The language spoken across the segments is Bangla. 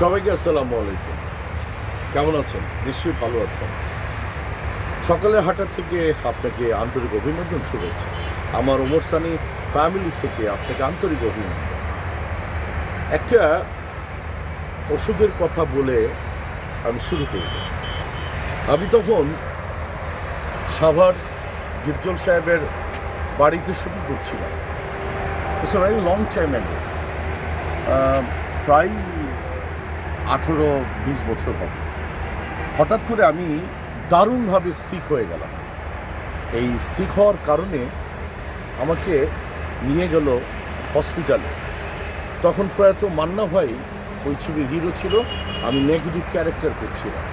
সবাইকে আসসালামু আলাইকুম। কেমন আছেন? নিশ্চয়ই ভালো আছেন। সকালের হাঁটা থেকে আপনাকে আন্তরিক অভিনন্দন শুভেচ্ছা। আমার ওমর সানি ফ্যামিলি থেকে আপনাকে আন্তরিক অভিনন্দন। একটা ওষুধের কথা বলে আমি শুরু করব আমি তখন সাভার ডিপজল সাহেবের বাড়িতে শুরু করছিলাম it's very long time ago প্রায় আঠেরো, বিশ বছর হবে। হঠাৎ করে আমি দারুণভাবে সিক হয়ে গেলাম। এই সিক হওয়ার কারণে আমাকে নিয়ে গেল হসপিটালে তখন প্রয়াত মান্না ভাই ওই ছবির হিরো ছিল, আমি নেগেটিভ ক্যারেক্টার করছিলাম।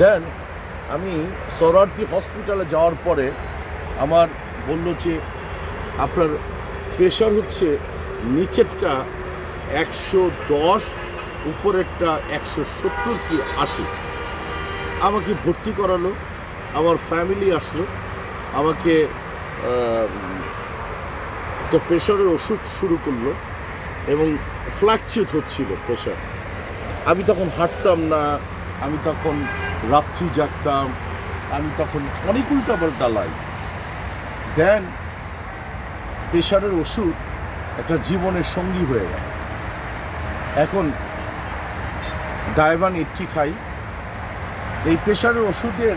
দেন আমি সরার্দি হসপিটালে যাওয়ার পরে আমার বলল যে, আপনার প্রেশার হচ্ছে নিচেরটা একশো দশ উপরেরটা একশো সত্তর কি আশি। আমাকে ভর্তি করালো, আমার ফ্যামিলি আসলো, আমাকে একটা প্রেশারের ওষুধ শুরু করল এবং ফ্ল্যাকচুয়েট হচ্ছিল প্রেশার আমি তখন হাঁটতাম না, আমি তখন রাত্রি জাগতাম, আমি তখন অনেক উল্টাপাল্টা লাই। দেন প্রেশারের ওষুধ একটা জীবনের সঙ্গী হয়ে গেল। এখন ডায়বান এইটটি খাই। এই প্রেশারের ওষুধের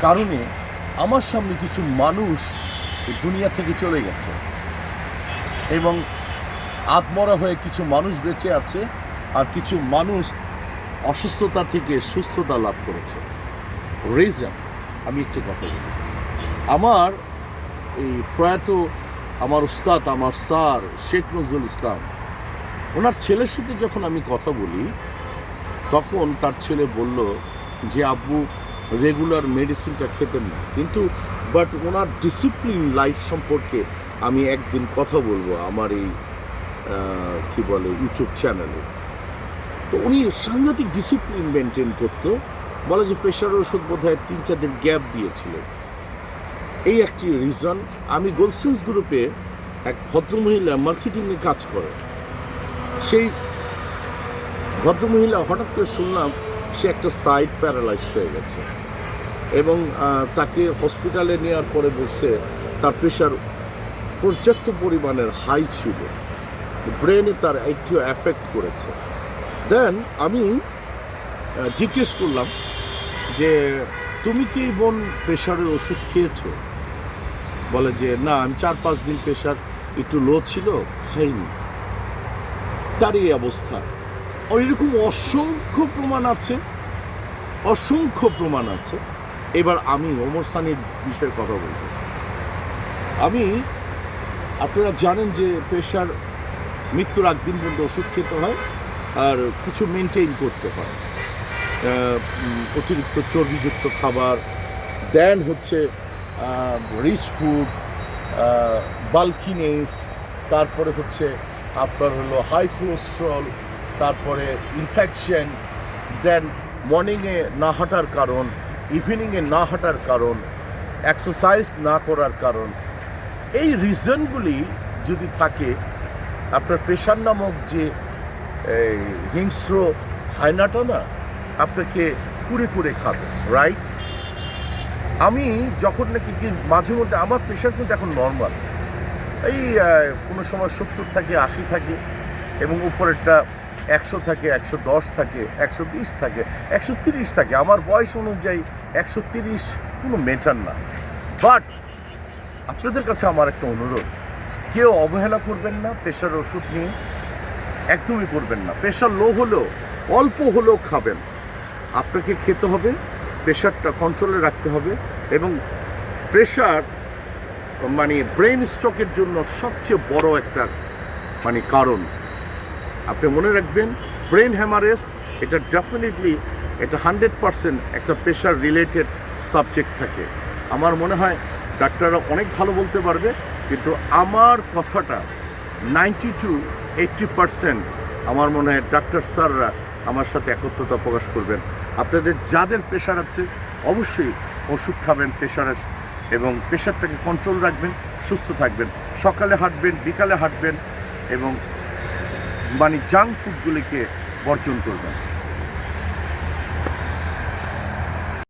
কারণে আমার সামনে কিছু মানুষ এই দুনিয়া থেকে চলে গেছে এবং আত্মরা হয়ে কিছু মানুষ বেঁচে আছে আর কিছু মানুষ অসুস্থতা থেকে সুস্থতা লাভ করেছে। রিজন আমি একটু কথা বলি। আমার এই প্রয়াত আমার উস্তাদ, আমার স্যার শেখ নজরুল ইসলাম, ওনার ছেলের সাথে যখন আমি কথা বলি তখন তার ছেলে বলল যে, আব্বু রেগুলার মেডিসিনটা খেতেন না। কিন্তু বাট ওনার ডিসিপ্লিন লাইফ সম্পর্কে আমি একদিন কথা বলব আমার এই কী বলে ইউটিউব চ্যানেলে তো উনি সাংঘাতিক ডিসিপ্লিন মেনটেন করতো। বলে যে, প্রেশার ওষুধ বোধ হয় তিন, চার দিন গ্যাপ দিয়েছিলেন। এই একটি রিজন আমি গোলসেন্স গ্রুপে এক ভদ্রমহিলা মার্কেটিংয়ে কাজ করে সেই ভদ্রমহিলা, হঠাৎ করে শুনলাম সে একটা সাইড প্যারালাইজ হয়ে গেছে এবং তাকে হসপিটালে নেওয়ার পরে বলছে তার প্রেশার পর্যাপ্ত পরিমাণের হাই ছিল। ব্রেনে তার একটু অ্যাফেক্ট করেছে। দেন আমি জিজ্ঞেস করলাম যে, তুমি কি বোন প্রেশারের ওষুধ খেয়েছো? বলে যে, না, আমি চার পাঁচ দিন প্রেশার একটু লো ছিল, খাইনি। তার এই অবস্থা। এরকম অসংখ্য প্রমাণ আছে, অসংখ্য প্রমাণ আছে। এবার আমি ওমর সানির বিষয়ে কথা বলব। আমি, আপনারা জানেন যে প্রেশার মৃত্যুর আগ দিন পর্যন্ত ওষুধ খেতে হয় আর কিছু মেনটেন করতে হয়। অতিরিক্ত চর্বিযুক্ত খাবার দেন হচ্ছে রিচ ফুড বাল্কিনেস তারপরে হচ্ছে আপনার হলো হাই কোলেস্ট্রল তারপরে ইনফেকশন দেন মর্নিংয়ে না হাঁটার কারণ ইভিনিংয়ে না হাঁটার কারণ এক্সারসাইজ না করার কারণ। এই রিজনগুলি যদি থাকে, আপনার প্রেশার নামক যে হিংস্র হায়নাটা না, আপনাকে কুড়ে কুড়ে খাবে রাইট আমি যখন নাকি মাঝে মধ্যে, আমার প্রেশার কিন্তু এখন নর্মাল এই কোনো সময় সত্তর থাকে, আশি থাকে, এবং উপরেরটা একশো থাকে, একশো দশ থাকে, একশো বিশ থাকে, একশো তিরিশ থাকে। আমার বয়স অনুযায়ী একশো তিরিশ কোনো মেটার না। বাট আপনাদের কাছে আমার একটা অনুরোধ। কেউ অবহেলা করবেন না, প্রেশার ওষুধ নিয়ে একদমই করবেন না। প্রেশার লো হলেও, অল্প হলেও খাবেন। আপনাকে খেতে হবে, প্রেশারটা কন্ট্রোলে রাখতে হবে এবং প্রেশার মানে ব্রেন স্ট্রোকের জন্য সবচেয়ে বড় একটা মানে কারণ। আপনি মনে রাখবেন ব্রেন হ্যামারেজ এটা ডেফিনেটলি এটা হান্ড্রেড পারসেন্ট একটা প্রেশার রিলেটেড সাবজেক্ট থাকে। আমার মনে হয় ডাক্তাররা অনেক ভালো বলতে পারবে, কিন্তু আমার কথাটা নাইনটি টু এইটটি পারসেন্ট আমার মনে হয় ডাক্তার স্যাররা আমার সাথে একত্রতা প্রকাশ করবেন। আপনাদের যাদের প্রেশার আছে, অবশ্যই ওষুধ খাবেন প্রেশারের এবং প্রেশারটাকে কন্ট্রোল রাখবেন, সুস্থ থাকবেন। সকালে হাঁটবেন, বিকালে হাঁটবেন এবং মানে জাঙ্ক ফুডগুলিকে বর্জন করবেন